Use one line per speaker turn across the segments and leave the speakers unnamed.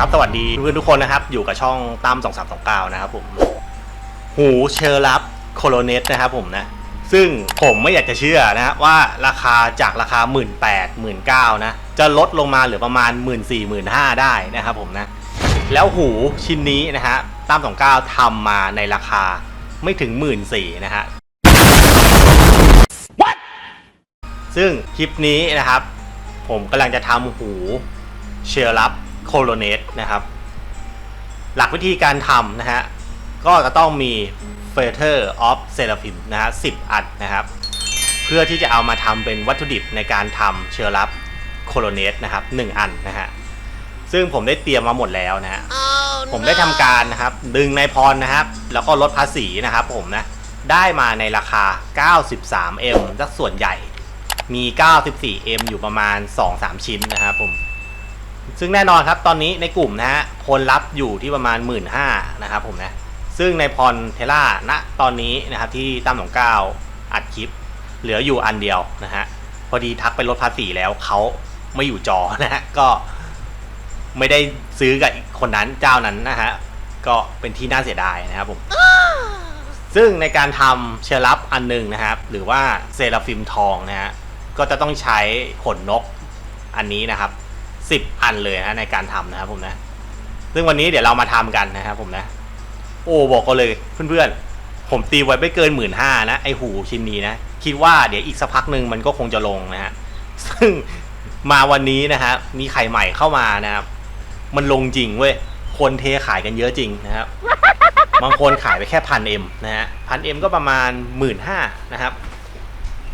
ครับสวัสดีเพื่อนๆทุกคนนะครับ อยู่กับช่องตั้ม2329นะครับผม หูเชอร์ลับโคโลเนตนะครับผมนะ ซึ่งผมไม่อยากจะเชื่อนะว่าราคาจากราคา 1 8 0 0 0 1 9 0 0นะ จะลดลงมาเหลือประมาณ 1 4 0 0 0 1 5 0 0 ได้นะครับผมนะ แล้วหูชิ้นนี้นะฮะตั้ม29ทำมาในราคาไม่ถึง 1 4 0 0 0นะฮะซึ่งคลิปนี้นะครับ ผมกำลังจะทำหูเชอร์ลับ โคโลเนตนะครับ หลักวิธีการทำนะฮะ ก็จะต้องมี Filter of Seraphim นะฮะ10 อันนะครับ เพื่อที่จะเอามาทำเป็นวัตถุดิบในการทำเชอร์ลับโคโลเนตนะครับ 1 อันนะฮะ ซึ่งผมได้เตรียมมาหมดแล้วนะฮะผมได้ทำการนะครับ ดึงในพรนะครับ แล้วก็ลดภาษีนะครับผมนะ ได้มาในราคา 93M สักส่วนใหญ่ มี 94M อยู่ประมาณ 2-3 ชิ้นนะครับผม ซึ่งแน่นอนครับตอนนี้ในกลุ่มนะฮะคนรับอยู่ที่ประมาณ 1 5ื่นนะครับผมนะซึ่งในพรเทล่าณตอนนี้นะครับที่ตั้มของเก้าอัดคลิป เหลืออยู่อันเดียวนะฮะพอดีทักไปลดภาษีแล้วเขาไม่อยู่จอนะฮะก็ไม่ได้ซื้อกับคนนั้นเจ้านั้นนะฮะก็เป็นที่น่าเสียดายนะครับผมซึ่งในการทำเชลับอันหนึ่งนะครับ หรือว่าเซราฟิมทองนะฮะก็จะต้องใช้ขนนกอันนี้นะครับ 10 อันเลยนะในการทำนะครับผมนะ ซึ่งวันนี้เดี๋ยวเรามาทำกันนะครับผมนะ โอ้บอกก็เลยเพื่อนๆ ผมตีไว้ไม่เกินหมื่นห้านะไอหูชิ้นนี้นะ คิดว่าเดี๋ยวอีกสักพักหนึ่งมันก็คงจะลงนะฮะ ซึ่งมาวันนี้นะฮะมีไข่ใหม่เข้ามานะครับ มันลงจริงเว้ย คนเทขายกันเยอะจริงนะครับ บางคนขายไปแค่พันเอ็มนะฮะพันเอ็มก็ประมาณหมื่นห้านะครับ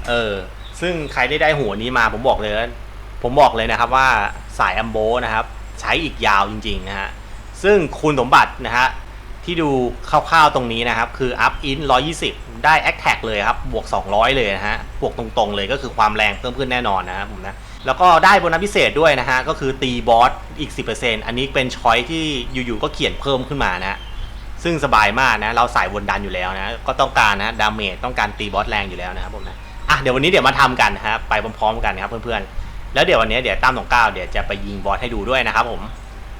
เออ ซึ่งใครได้ได้หัวนี้มาผมบอกเลย ผมบอกเลยนะครับว่า สายอัมโบนะครับ ใช้อีกยาวจริงๆนะฮะซึ่งคุณสมบัตินะฮะที่ดูคร่าวๆตรงนี้นะครับ คือ up in 120 ได้ a t t a c เลยครับ บวก 200 เลยนะฮะบวกตรงๆเลยก็คือความแรงเพิ่มขึ้นแน่นอนนะครับผมนะแล้วก็ได้โบนัสพิเศษด้วยนะฮะ ก็คือตีบอสอีก 10%อันนี้เป็นช้อยที่อยู่ๆก็เขียนเพิ่มขึ้นมานะ ซึ่งสบายมากนะ เราสายวนดันอยู่แล้วนะ ก็ต้องการนะดาเมจต้องการตีบอสแรงอยู่แล้วนะครับผมนะ อะเดี๋ยววันนี้เดี๋ยวมาทำกันนะครับไปพร้อมๆกันนะครับเพื่อนๆ แล้วเดี๋ยววันนี้เดี๋ยวตั้มสองเก้าเดี๋ยวจะไปยิงบอสให้ดูด้วยนะครับผม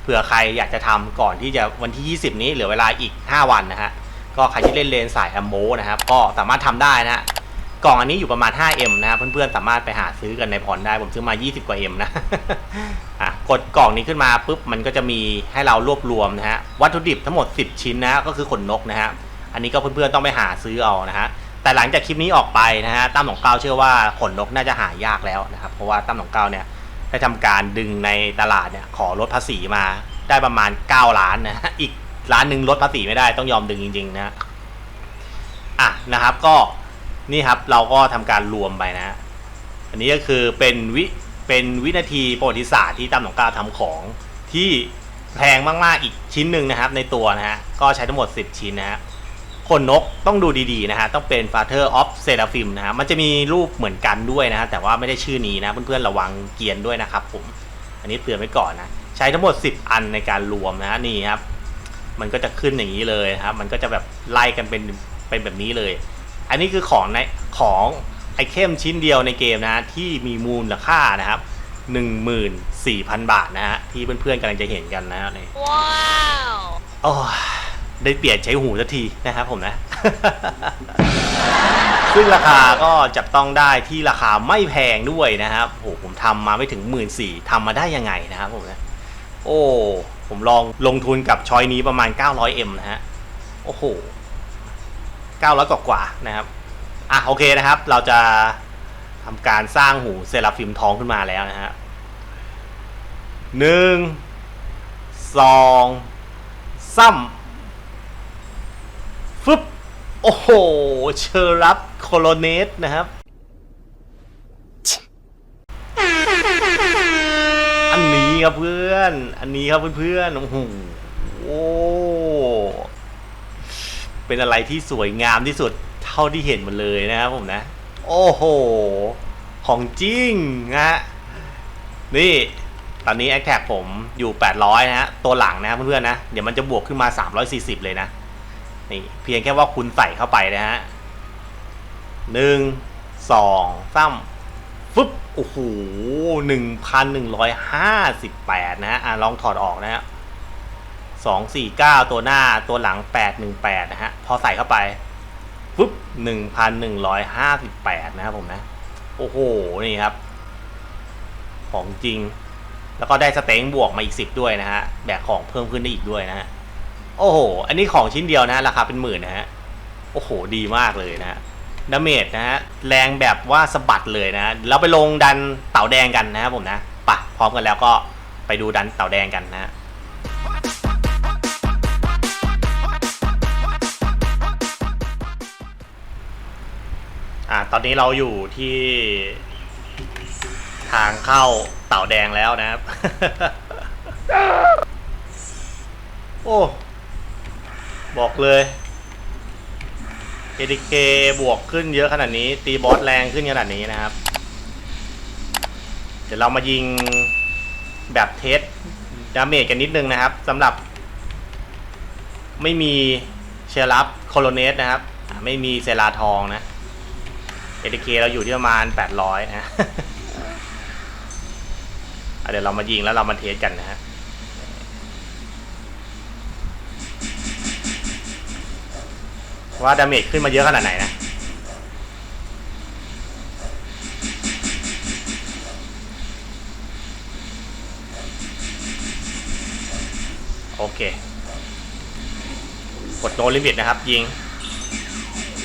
เผื่อใครอยากจะทำก่อนที่จะวันที่ 20 นี้เหลือเวลาอีก 5 วันนะฮะก็ใครที่เล่นเลนสายแอมโบนะครับก็สามารถทำได้นะฮะกล่องอันนี้อยู่ประมาณ 5M นะครับเพื่อนๆสามารถไปหาซื้อกันในพรได้ ผมซื้อมา 20 กว่า M นะอะกดกล่องนี้ขึ้นมาปุ๊บมันก็จะมีให้เรารวบรวมนะฮะวัตถุดิบทั้งหมด 10 ชิ้นนะก็คือขนนกนะฮะอันนี้ก็เพื่อนๆต้องไปหาซื้อเอานะฮะ แต่หลังจากคลิปนี้ออกไปนะฮะตั้มของเก้าเชื่อว่าขนนกน่าจะหายากแล้วนะครับ เพราะว่าตั้มของเก้าเนี่ยได้ทำการดึงในตลาดเนี่ยขอลดภาษีมาได้ประมาณ 9 ล้านนะอีกล้านหนึ่งลดภาษีไม่ได้ต้องยอมดึงจริง ๆ นะอะนะครับก็นี่ครับเราก็ทำการรวมไปนะ อันนี้ก็คือเป็นวิเป็นวินาทีประวัติศาสตร์ที่ตั้มหนองเก้าทำของที่แพงมากๆอีกชิ้นหนึ่งนะครับ ในตัวนะฮะก็ใช้ทั้งหมด 10 ชิ้นนะฮะ คนนกต้องดูดีๆนะฮะต้องเป็น Father of Seraphim นะฮะมันจะมีรูปเหมือนกันด้วยนะฮะแต่ว่าไม่ได้ชื่อนี้นะเพื่อนๆระวังเกียนด้วยนะครับผมอันนี้เตือนไว้ก่อนนะใช้ทั้งหมด 10 อันในการรวมนะฮะนี่ครับมันก็จะขึ้นอย่างนี้เลยนะครับมันก็จะแบบไล่กันเป็นเป็นแบบนี้เลย อันนี้คือของในของไอเทมชิ้นเดียวในเกมนะฮะที่มีมูลค่านะครับ14,000 บาทนะฮะที่เพื่อนๆกำลังจะเห็นกันนะฮะนี่
Wow!
โอ้ย ได้เปลี่ยนใช้หูสักทีนะครับผมนะ ซึ่งราคาก็จับต้องได้ที่ราคาไม่แพงด้วยนะครับโอ้ผมทำมาไม่ถึงหมื่นสี่ทำมาได้ยังไงนะครับผมนะ โอ้ผมลองลงทุนกับชอยนี้ประมาณ 900M นะฮะ โอ้โห 900 กว่ากว่านะครับ อะโอเคนะครับ เราจะทำการสร้างหูเซราฟิมทองขึ้นมาแล้วนะฮะหนึ่งสองซ้ำ ฟึบโอ้โห เชอร์รับโคโลเนตนะครับ อันนี้ครับเพื่อน อันนี้ครับเพื่อนๆโอ้โหโอ้เป็นอะไรที่สวยงามที่สุดเท่าที่เห็นมาเลยนะครับผมนะ โอ้โห ของจริงนะฮะ นี่ ตอนนี้แอคแท็กผมอยู่ 800 นะฮะ ตัวหลังนะครับเพื่อนๆนะ เดี๋ยวมันจะบวกขึ้นมา 340 เลยนะ นี่เพียงแค่ว่าคุณใส่เข้าไปนะฮะหนึ่งสองสามฟึบโอ้โหหนึ่งพันหนึ่งร้อยห้าสิบแปดนะฮะอะลองถอดออกนะฮะสองสี่เก้าตัวหน้าตัวหลังแปดหนึ่งแปดนะฮะ พอใส่เข้าไปปุ๊บหนึ่งพันหนึ่งร้อยห้าสิบแปดนะครับผมนะ โอ้โห นี่ครับ ของจริง แล้วก็ได้สเต็งบวกมาอีกสิบด้วยนะฮะ แบกของเพิ่มขึ้นได้อีกด้วยนะฮะ โอ้โห อันนี้ของชิ้นเดียวนะราคาเป็นหมื่นนะฮะ โอ้โห ดีมากเลยนะฮะดาเมจนะฮะ แรงแบบว่าสะบัดเลยนะเราไปลงดันเต่าแดงกันนะครับผมนะปะพร้อมกันแล้วก็ไปดูดันเต่าแดงกันนะฮะอ่าตอนนี้เราอยู่ที่ทางเข้าเต่าแดงแล้วนะครับ โอ้ บอกเลย ADK บวกขึ้นเยอะขนาดนี้ ตีบอสแรงขึ้นขนาดนี้นะครับ เดี๋ยวเรามายิงแบบเทสดาเมจกันนิดนึงนะครับสำหรับ ไม่มีเชลับโคโลเนสนะครับ ไม่มีเซราทองนะ ADK เราอยู่ที่ประมาณ 800นะอะเดี๋ยวเรามายิงแล้วเรามาเทสกันนะฮะ ว่าดาเมจขึ้นมาเยอะขนาดไหนนะ โอเค กดโนลิมิตนะครับ ยิง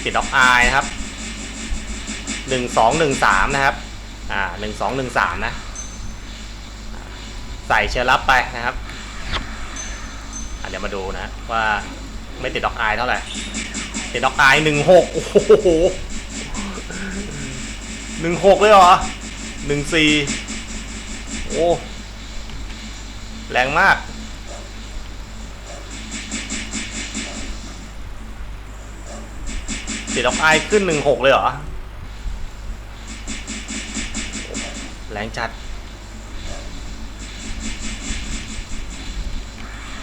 ติดออกไอนะครับหนึ่งสองหนึ่งสามนะครับ อ่าหนึ่งสองหนึ่งสามนะ ใส่เชื้อรับไปนะครับเดี๋ยวมาดูนะว่าไม่ติดดอกไอเท่าไหร่ ดดอกไอหนึ่งหกโอ้โหหนึ่งหกเลยเหรอหนึ่งสี่โอ้แรงมากติดดอกไอขึ้นหนึ่งหกเลยเหรอ แรงจัด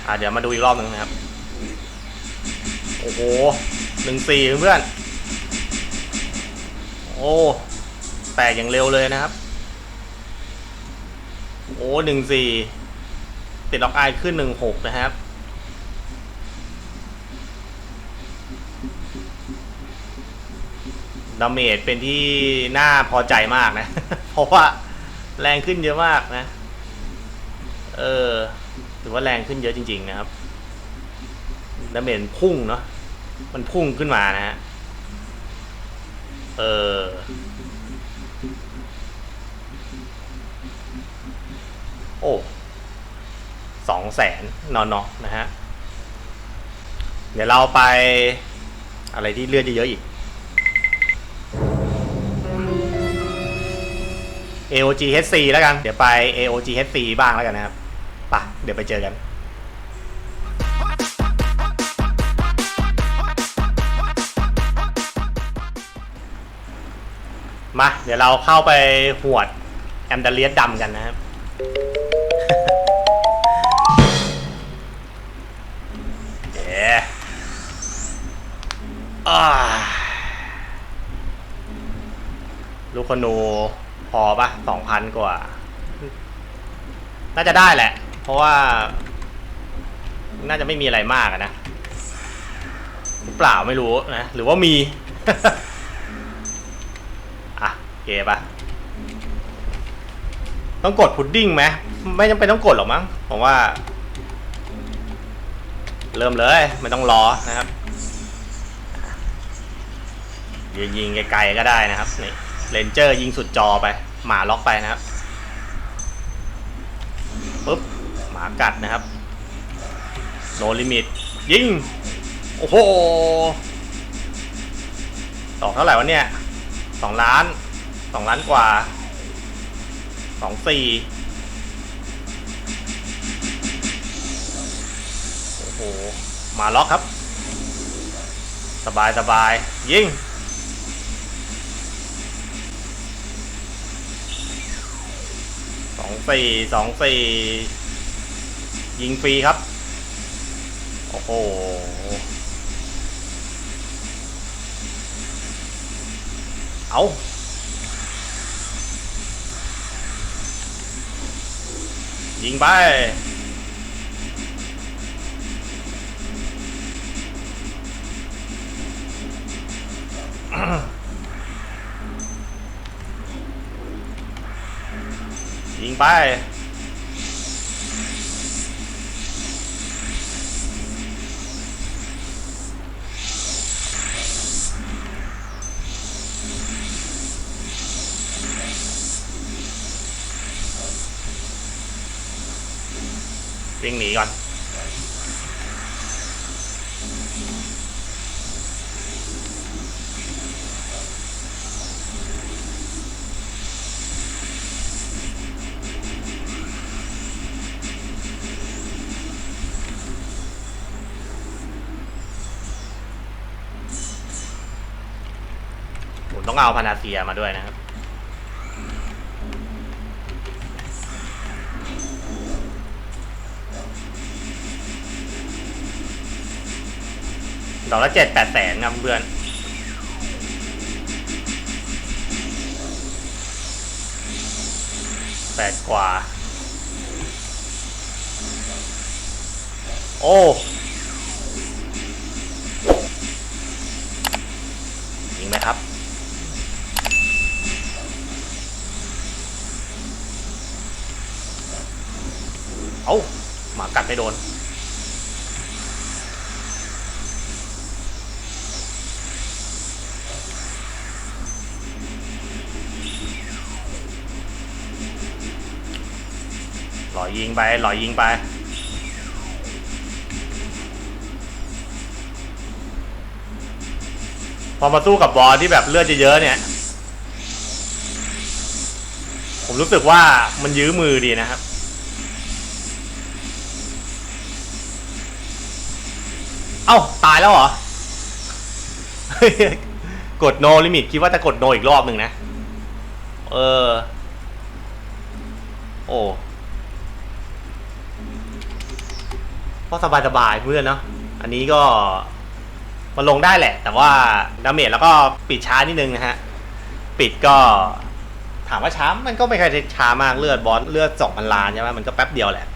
อะเดี๋ยวมาดูอีกรอบหนึ่งนะครับ โอ้โห หนึ่งสี่เพื่อน โอ้แตกอย่างเร็วเลยนะครับ โอ้หนึ่งสี่ติดล็อกไอขึ้นหนึ่งหกนะครับ ดาเมจเป็นที่น่าพอใจมากนะ เพราะว่าแรงขึ้นเยอะมากนะ เออถือว่าแรงขึ้นเยอะจริง ๆ นะครับดาเมจพุ่งเนาะ มันพุ่งขึ้นมานะฮะ เออ โอ้สองแสนนอนๆนะฮะ เดี๋ยวเราไปอะไรที่เลือดเยอะๆอีก AOG HC แล้วกัน เดี๋ยวไป AOG HC บ้างแล้วกันนะครับไปะเดี๋ยวไปเจอกัน มา เดี๋ยวเราเข้าไปหวด แอมดาเลียสดำกันนะครับ เย้อลูกคนูพอปะสองพันกว่า น่าจะได้แหละ เพราะว่า น่าจะไม่มีอะไรมากนะหรือเปล่าไม่รู้นะ หรือว่ามี เกปะต้องกดพุดดิ้งไหมไม่จำเป็นต้องกดหรอกมั้งผมว่า เริ่มเลยไม่ต้องรอนะครับยิงยิงไกลๆก็ได้นะครับนี่เลนเจอร์ยิงสุดจอไป หมาล็อกไปนะครับปุ๊บหมากัดนะครับโนลิมิตยิง โอ้โหตอกเท่าไหร่วะเนี่ยสองล้าน สองล้านกว่าสองสี่โอ้โหหมาล็อกครับ สบายสบายยิงสองสี่สองสี่ยิงฟรีครับ โอ้โหเอา 明白。明白。 วิ่งหนีก่อน ผมต้องเอาพานาเซียมาด้วยนะครับ อกละเจ็ดแปดแสนครับเพื่อนแปดกว่า โอ้ยิงไหมครับเอ้าหมากัดไม่โดน ยิงไปหล่อยิงไป พอมาสู้กับบอลที่แบบเลือดเยอะๆเนี่ย ผมรู้สึกว่ามันยื้อมือดีนะครับเอ้า ตายแล้วเหรอ กดโนลิมิตคิดว่าจะกดโนอีกรอบหนึ่งนะ เออ โอ้ ก็สบายสบายๆเพื่อนเนาะอันนี้ก็มันลงได้แหละ แต่ว่าดาเมจแล้วก็ปิดช้านิดนึงนะฮะ ปิดก็ถามว่าช้ามันก็ไม่เคยช้ามากเลือดบอสเลือดสองพันล้านใช่ไหมมันก็แป๊บเดียวแหละ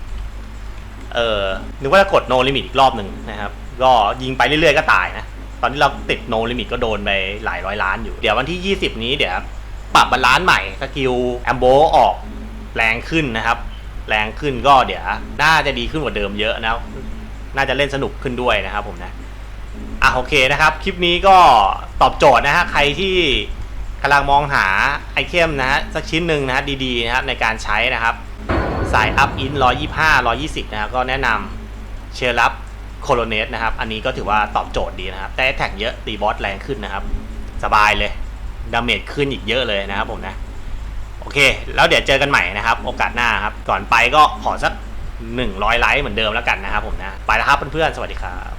เออนึกว่าจะกดโนลิมิตอีกรอบหนึ่งนะครับ ก็ยิงไปเรื่อยๆก็ตายนะ ตอนที่เราติดโนลิมิตก็โดนไปหลายร้อยล้านอยู่ เดี๋ยววันที่ 20 นี้เดี๋ยวปรับบาลานซ์ใหม่สกิลแอมโบออกแรงขึ้นนะครับ แรงขึ้นก็เดี๋ยวน่าจะดีขึ้นกว่าเดิมเยอะนะ น่าจะเล่นสนุกขึ้นด้วยนะครับผมนะอะโอเคนะครับ คลิปนี้ก็ตอบโจทย์นะฮะใครที่กำลังมองหาไอเทมนะฮะสักชิ้นหนึ่งนะฮะดีๆนะครับในการใช้นะครับ สายอัพอิน125 120นะครับก็แนะนำเชียร์รับโคโลเนสนะครับ อันนี้ก็ถือว่าตอบโจทย์ดีนะครับ แต่แท็กเยอะตีบอสแรงขึ้นนะครับ สบายเลย ดาเมจขึ้นอีกเยอะเลยนะครับผมนะ อเคแล้วเดี๋ยวเจอกันใหม่นะครับ โอกาสหน้าครับ ก่อนไปก็ขอสัก 100 ไลค์เหมือนเดิมแล้วกันนะครับผมนะ ไปแล้วครับเพื่อนๆ สวัสดีครับ